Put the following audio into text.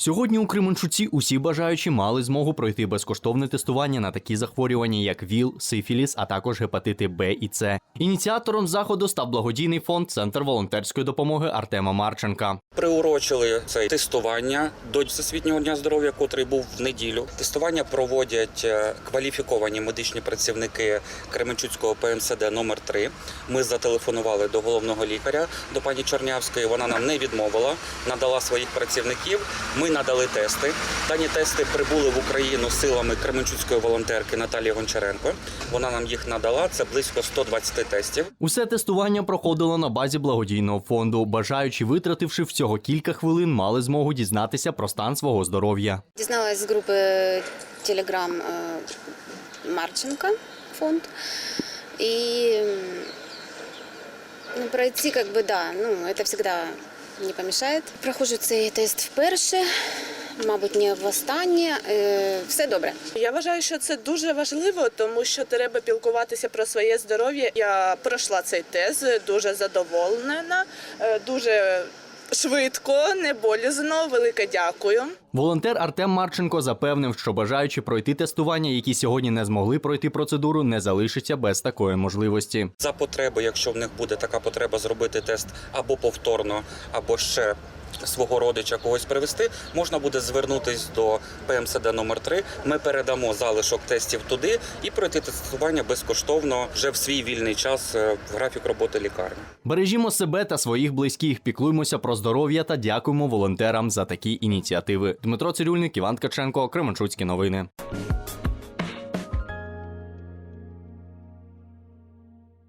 Сьогодні у Кременчуці усі бажаючі мали змогу пройти безкоштовне тестування на такі захворювання, як ВІЛ, сифіліс, а також гепатити Б і С. Ініціатором заходу став благодійний фонд Центр волонтерської допомоги Артема Марченка. Приурочили це тестування до Всесвітнього дня здоров'я, котрий був в неділю. Тестування проводять е, кваліфіковані медичні працівники Кременчуцького ПМСД номер 3 Ми зателефонували до головного лікаря, до пані Чорнявської. Вона нам не відмовила, надала своїх працівників. Ми надали тести. Дані тести прибули в Україну силами Кременчуцької волонтерки Наталії Гончаренко. Вона нам їх надала. Це близько 120 тестів. Усе тестування проходило на базі благодійного фонду. Бажаючі, витративши всього кілька хвилин, мали змогу дізнатися про стан свого здоров'я. Дізналась з групи Telegram е, Марченко фонд. І ну, пройти, как бы, да, ну, это всегда не помішає. Проходжу цей тест вперше, мабуть, не востаннє. Е, Все добре. Я вважаю, що це дуже важливо, тому що треба пілкуватися про своє здоров'я. Я пройшла цей тест, дуже задоволена, е, дуже швидко, не болізно. Велике дякую. Волонтер Артем Марченко запевнив, що бажаючи пройти тестування, які сьогодні не змогли пройти процедуру, не залишиться без такої можливості. За потреби, якщо в них буде така потреба зробити тест або повторно, або ще свого родича когось привезти, можна буде звернутись до ПМСД номер 3 Ми передамо залишок тестів туди і пройти тестування безкоштовно вже в свій вільний час е, в графік роботи лікарні. Бережімо себе та своїх близьких, піклуймося про здоров'я та дякуємо волонтерам за такі ініціативи. Дмитро Цирюльник, Іван Ткаченко, Кременчуцькі новини.